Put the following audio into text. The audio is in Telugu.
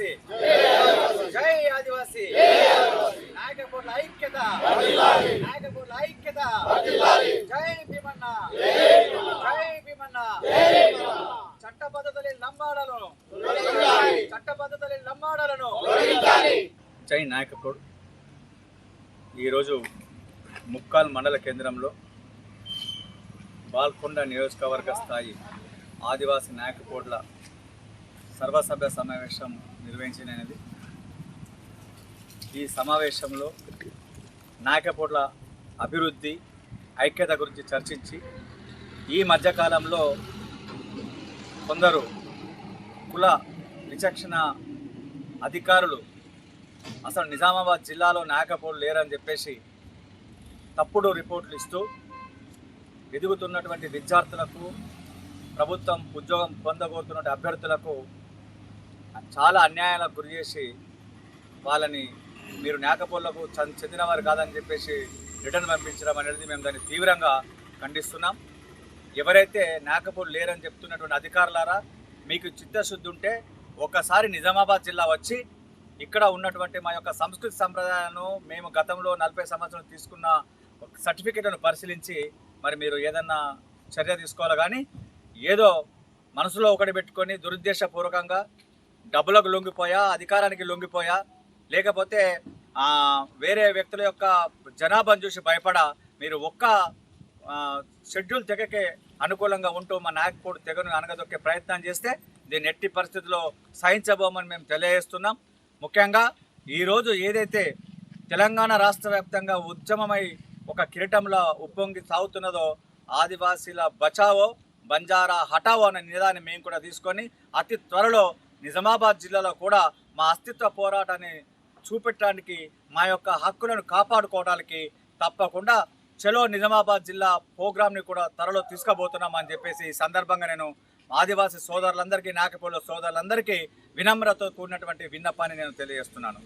ఆదివాసి. జై ఆదివాసి. నాయకపూర్ల ఐక్యత. నాయకపూర్ల ఐక్యత. జై భీమన్న. జై భీమన్న. చట్ట పద్ధతులు లంబాడలను చట్ట పద్ధతులు లంబాడలను. జై నాయకపూర్ ఈరోజు ముక్కాల్ మండల కేంద్రంలో బాల్కొండ నియోజకవర్గ స్థాయి ఆదివాసీ నాయకపోట్ల సర్వసభ్య సమావేశం నిర్వహించినది. ఈ సమావేశంలో నాయకపోట్ల అభివృద్ధి ఐక్యత గురించి చర్చించి ఈ మధ్యకాలంలో కొందరు కుల విచక్షణ అధికారులు అసలు నిజామాబాద్ జిల్లాలో నాయకపోలు లేరని చెప్పేసి తప్పుడు రిపోర్ట్లు ఇస్తూ ఎదుగుతున్నటువంటి విద్యార్థులకు ప్రభుత్వం ఉద్యోగం పొందబోతున్న అభ్యర్థులకు చాలా అన్యాయాలకు గురి చేసి వాళ్ళని మీరు నేకపోళ్ళకు చెందినవారు కాదని చెప్పేసి రిటర్న్ పంపించడం అనేది మేము దాన్ని తీవ్రంగా ఖండిస్తున్నాం. ఎవరైతే నాకపోలు లేరని చెప్తున్నటువంటి అధికారులారా మీకు చిత్తశుద్ధి ఉంటే ఒకసారి నిజామాబాద్ జిల్లా వచ్చి ఇక్కడ ఉన్నటువంటి మా యొక్క సంస్కృతి సంప్రదాయాలను మేము గతంలో నలభై సంవత్సరాలు తీసుకున్న సర్టిఫికేట్ను పరిశీలించి మరి మీరు ఏదన్నా చర్య తీసుకోవాలి. కానీ ఏదో మనసులో ఒకటి పెట్టుకొని దురుద్దేశపూర్వకంగా డబ్బులకు లొంగిపోయా అధికారానికి లొంగిపోయా లేకపోతే వేరే వ్యక్తుల యొక్క జనాభాను చూసి భయపడ మీరు ఒక్క షెడ్యూల్ తెగకే అనుకూలంగా ఉంటూ మా నాయకుడు తెగను అనగదొక్కే ప్రయత్నం చేస్తే దీన్ని ఎట్టి పరిస్థితుల్లో సహించబోమని మేము తెలియజేస్తున్నాం. ముఖ్యంగా ఈరోజు ఏదైతే తెలంగాణ రాష్ట్ర వ్యాప్తంగా ఉద్యమమై ఒక కిరీటంలో ఉప్పొంగి సాగుతున్నదో ఆదివాసీల బచావో బంజారా హఠావో అనే నిదాన్ని మేము కూడా తీసుకొని అతి త్వరలో నిజామాబాద్ జిల్లాలో కూడా మా అస్తిత్వ పోరాటాన్ని చూపెట్టడానికి మా యొక్క హక్కులను కాపాడుకోవడానికి తప్పకుండా చలో నిజామాబాద్ జిల్లా ప్రోగ్రామ్ని కూడా త్వరలో తీసుకుపోతున్నామని చెప్పేసి ఈ సందర్భంగా నేను ఆదివాసీ సోదరులందరికీ నాకపోల సోదరులందరికీ వినమ్రతో కూడినటువంటి విన్నపాన్ని నేను తెలియజేస్తున్నాను.